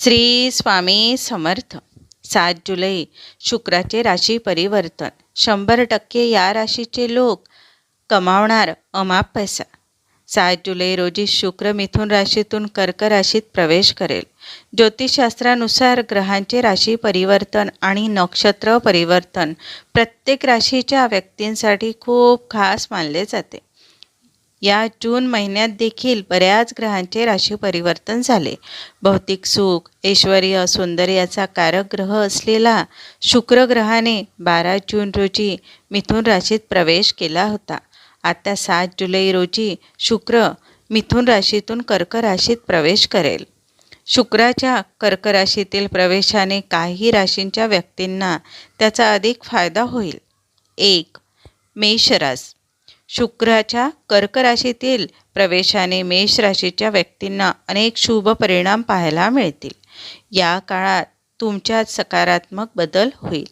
श्री स्वामी समर्थ. सात जुलै शुक्राचे राशी परिवर्तन. शंभर टक्के या राशीचे लोक कमावणार अमाप पैसा. सात जुलै रोजी शुक्र मिथुन राशीतून कर्क राशीत प्रवेश करेल. ज्योतिषशास्त्रानुसार ग्रहांचे राशी परिवर्तन आणि नक्षत्र परिवर्तन प्रत्येक राशीच्या व्यक्तींसाठी खूप खास मानले जाते. या जून महिन्यात देखील बऱ्याच ग्रहांचे राशी परिवर्तन झाले. भौतिक सुख ऐश्वर्य सौंदर्याचा कारक ग्रह असलेला शुक्र ग्रहाने बारा जून रोजी मिथुन राशीत प्रवेश केला होता. आता सात जुलै रोजी शुक्र मिथुन राशीतून कर्क राशीत प्रवेश करेल. शुक्राच्या कर्क राशीतील प्रवेशाने काही राशींच्या व्यक्तींना त्याचा अधिक फायदा होईल. एक मेषरास शुक्राच्या कर्क राशीतील प्रवेशाने मेष राशीच्या व्यक्तींना अनेक शुभ परिणाम पाहायला मिळतील. या काळात तुमच्यात सकारात्मक बदल होईल.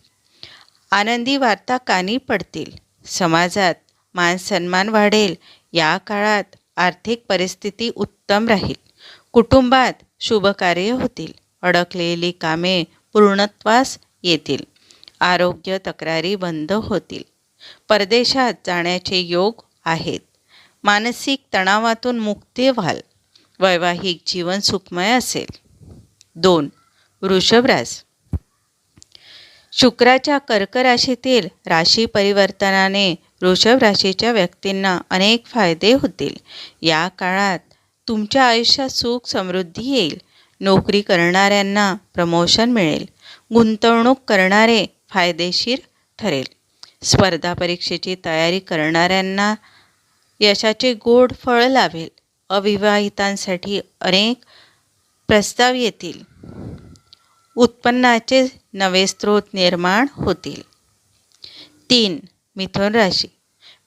आनंदी वार्ता कानी पडतील. समाजात मान सन्मान वाढेल. या काळात आर्थिक परिस्थिती उत्तम राहील. कुटुंबात शुभकार्य होतील. अडकलेली कामे पूर्णत्वास येतील. आरोग्य तक्रारी बंद होतील. परदेशात जाण्याचे योग आहेत. मानसिक तणावातून मुक्ती व्हाल. वैवाहिक जीवन सुखमय असेल. दोन वृषभरास शुक्राच्या कर्क राशीतील राशी परिवर्तनाने वृषभ राशीच्या व्यक्तींना अनेक फायदे होतील. या काळात तुमच्या आयुष्यात सुख समृद्धी येईल. नोकरी करणाऱ्यांना प्रमोशन मिळेल. गुंतवणूक करणारे फायदेशीर ठरेल. स्पर्धा परीक्षेची तयारी करणाऱ्यांना यशाचे गोड फळ लाभेल. अविवाहितांसाठी अनेक प्रस्ताव येतील. उत्पन्नाचे नवे स्रोत निर्माण होतील. तीन मिथुन राशी.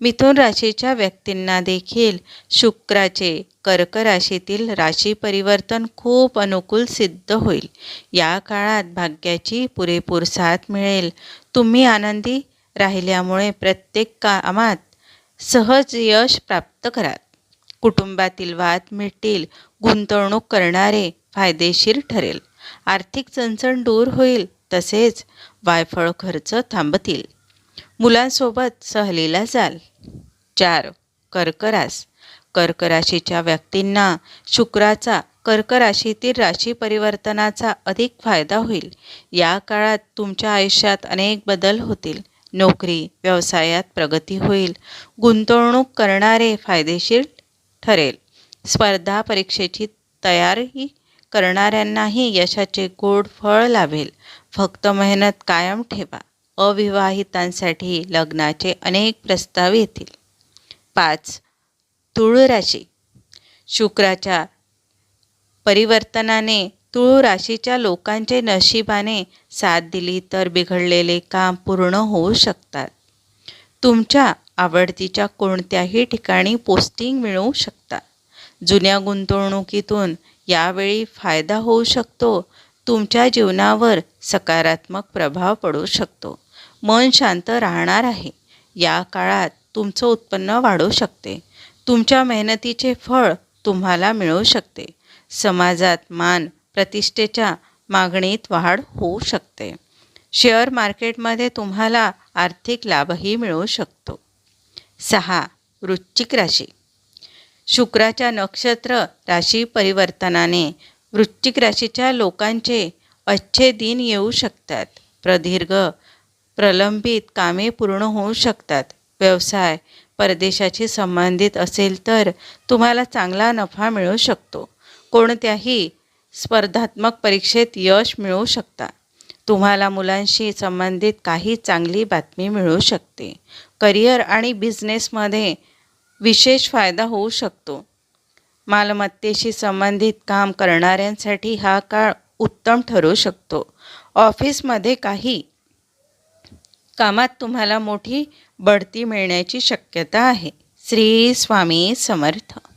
मिथुन राशीच्या व्यक्तींना देखील शुक्राचे कर्क राशीतील राशी परिवर्तन खूप अनुकूल सिद्ध होईल. या काळात भाग्याची पुरेपूर साथ मिळेल. तुम्ही आनंदी राहिल्यामुळे प्रत्येक कामात सहज यश प्राप्त कराल. कुटुंबातील वाद मिळतील गुंतवणूक करणारे फायदेशीर ठरेल. आर्थिक चणचण दूर होईल तसेच वायफळ खर्च थांबतील. मुलांसोबत सहलीला जाल. चार कर्करास. कर्क राशीच्या व्यक्तींना शुक्राचा कर्क राशीतील राशी परिवर्तनाचा अधिक फायदा होईल. या काळात तुमच्या आयुष्यात अनेक बदल होतील. नोकरी व्यवसायात प्रगती होईल. गुंतवणूक करणारे फायदेशीर ठरेल. स्पर्धा परीक्षेची तयारी करणाऱ्यांनाही यशाचे गोड फळ लाभेल. फक्त मेहनत कायम ठेवा. अविवाहितांसाठी लग्नाचे अनेक प्रस्ताव येतील. पाच तुळ राशी शुक्राच्या परिवर्तनाने तुळ राशीच्या लोकांचे नशिबाने साथ दिली तर बिघडलेले काम पूर्ण होऊ शकतात. तुमच्या आवडतीच्या कोणत्याही ठिकाणी पोस्टिंग मिळवू शकता जुन्या गुंतवणुकीतून यावेळी फायदा होऊ शकतो. तुमच्या जीवनावर सकारात्मक प्रभाव पडू शकतो. मन शांत राहणार आहे. या काळात तुमचं उत्पन्न वाढू शकते. तुमच्या मेहनतीचे फळ तुम्हाला मिळू शकते. समाजात मान प्रतिष्ठेच्या मागणीत वाढ होऊ शकते. शेअर मार्केटमध्ये तुम्हाला आर्थिक लाभही मिळू शकतो. सहा वृश्चिक राशी. शुक्राच्या नक्षत्र राशी परिवर्तनाने वृश्चिक राशीच्या लोकांचे अच्छे दिन येऊ शकतात. प्रदीर्घ प्रलंबित कामे पूर्ण होऊ शकतात. व्यवसाय परदेशाशी संबंधित असेल तर तुम्हाला चांगला नफा मिळू शकतो. कोणत्याही स्पर्धात्मक परीक्षेत यश मिळू शकता. तुम्हाला मुलांशी संबंधित काही चांगली बातमी मिळू शकते. करिअर आणि बिझनेसमध्ये विशेष फायदा होऊ शकतो. मालमत्तेशी संबंधित काम करणाऱ्यांसाठी हा काळ उत्तम ठरू शकतो. ऑफिसमध्ये काही कामात तुम्हाला मोठी बढती मिळण्याची शक्यता आहे. श्री स्वामी समर्थ.